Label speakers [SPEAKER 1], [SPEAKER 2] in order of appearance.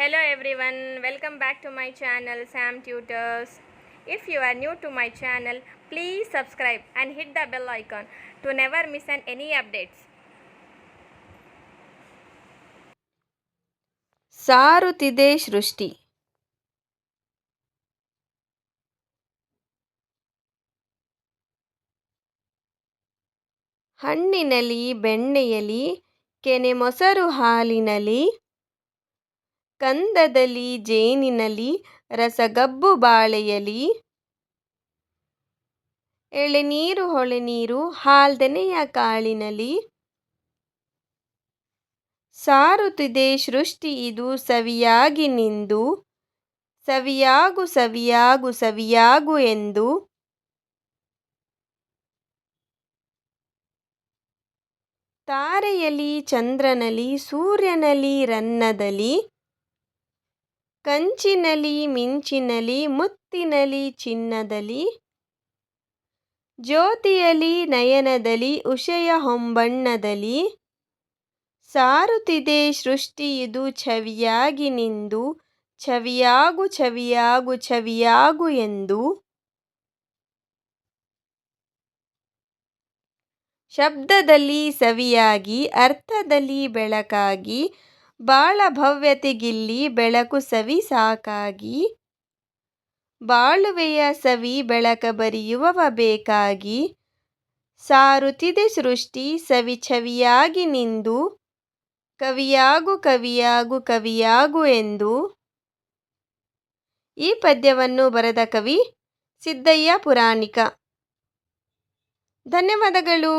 [SPEAKER 1] Hello everyone, welcome back to my channel Sam Tutors. If you are new to my channel, please subscribe and hit the bell icon to never miss an any updates.
[SPEAKER 2] ಸಾರುತ್ತಿದೆ ಸೃಷ್ಟಿ ಹಣ್ಣಿನಲಿ ಬೆಣ್ಣೆಯಲಿ ಕೆನೆ ಮೊಸರು ಹಾಲಿನಲಿ ಕಂದದಲ್ಲಿ ಜೇನಿನಲಿ ರಸಗಬ್ಬು ಬಾಳೆಯಲಿ ಎಳೆನೀರು ಹೊಳೆನೀರು ಹಾಲ್ದನೆಯ ಕಾಳಿನಲಿ ಸಾರುತ್ತಿದೆ ಸೃಷ್ಟಿ ಇದು, ಸವಿಯಾಗಿ ನಿಂದು. ಸವಿಯಾಗು ಸವಿಯಾಗು ಸವಿಯಾಗು ಎಂದು. ತಾರೆಯಲಿ ಚಂದ್ರನಲಿ ಸೂರ್ಯನಲಿ ರನ್ನದಲ್ಲಿ. ಕಂಚಿನಲಿ, ಮಿಂಚಿನಲಿ, ಮುತ್ತಿನಲಿ, ಚಿನ್ನದಲಿ, ಜ್ಯೋತಿಯಲಿ, ನಯನದಲಿ, ಉಷಯ ಹೊಂಬಣ್ಣದಲಿ ಸಾರುತ್ತಿದೆ ಸೃಷ್ಟಿಯಿದು ಛವಿಯಾಗಿ ನಿಂದು, ಛವಿಯಾಗು ಛವಿಯಾಗು ಛವಿಯಾಗು ಎಂದು. ಶಬ್ದದಲ್ಲಿ ಸವಿಯಾಗಿ, ಅರ್ಥದಲ್ಲಿ ಬೆಳಕಾಗಿ ಬಾಳ ಭವ್ಯತೆಗಿಲ್ಲಿ ಬೆಳಕು ಸವಿ ಸಾಕಾಗಿ, ಬಾಳುವೆಯ ಸವಿ ಬೆಳಕ ಬರಿಯುವವ ಬೇಕಾಗಿ ಸಾರುತ್ತಿದೆ ಸೃಷ್ಟಿ ಸವಿ ಛವಿಯಾಗಿ ನಿಂದು, ಕವಿಯಾಗು ಕವಿಯಾಗು ಕವಿಯಾಗು ಎಂದು. ಈ ಪದ್ಯವನ್ನು ಬರೆದ ಕವಿ ಸಿದ್ದಯ್ಯ ಪುರಾಣಿಕ. ಧನ್ಯವಾದಗಳು.